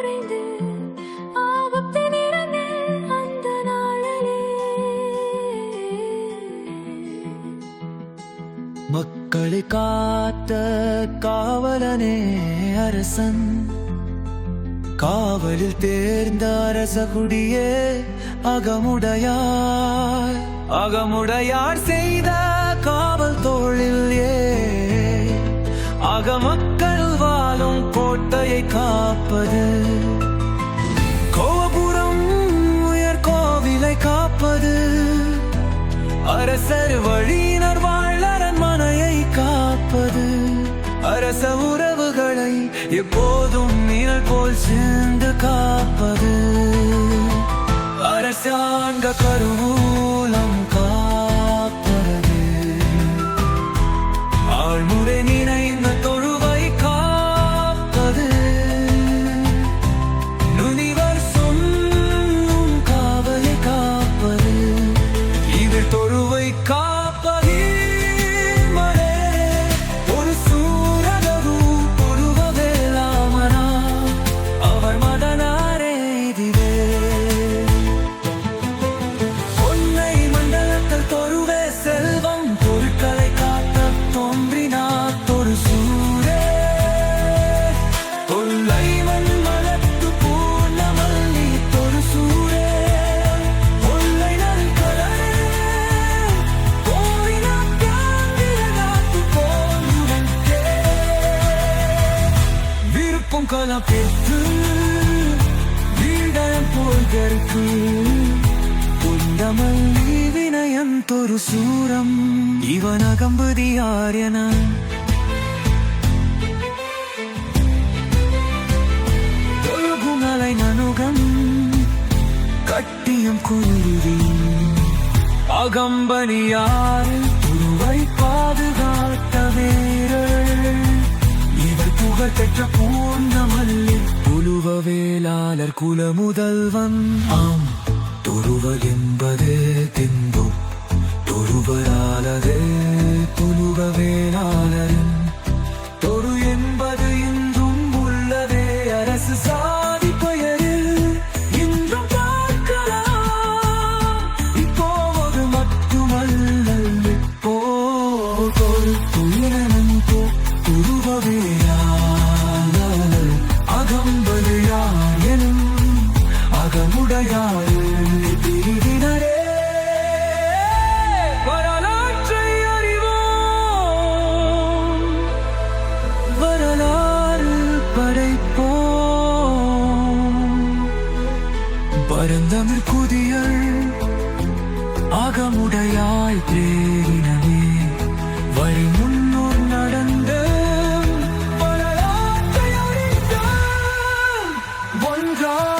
உறைந்து ஆபத்தின் இறந்து அந்த நாளிலே மக்களை காத்த காவலனே அரசன். காவலில் தேர்ந்த அரச குடியே அகமுடையார். அகமுடையார் செய்த காவல் தொழில் ஏ காப்பது. கோபுரம் உயர் கோவிலை காப்பது. அரசர் வழியினர் வாழ் மனையை காப்பது. அரச உறவுகளை எப்போதும் நீர் போல் சேர்ந்து காப்பது. அரசாங்க கருவூர் விருப்பம் கலப்பெற்று வீடம் போல்கற்கு புந்தமல்லி வினயம் தொரு சூரம். இவன் அகம்பதி ஆரியன. ஒழுகுமலை நனுகம் கட்டியம் குருவி அகம்பனியாறு துருவை பாதுகாத்து மலர் குல முதல்வன். ஆம் துருவ என்பது திம்பு. துருவராளது துணுக வேளாளரும் தொரு என்பது இன்றும் உள்ளதே அரசு சாதி பெயரில். இன்றும் பார்க்கலாம். இப்போது மட்டுமல்ல இப்போ துயரன் போ துருவவேயாளர் அழகான திருவினரே வரலாற்றை அறிவோம் வரலாறு படைப்போம் பரந்தமிழ் குதியல் அகமுடையாய் தேரினவே வழி முன்னோர் நடந்த ஒன்றாய்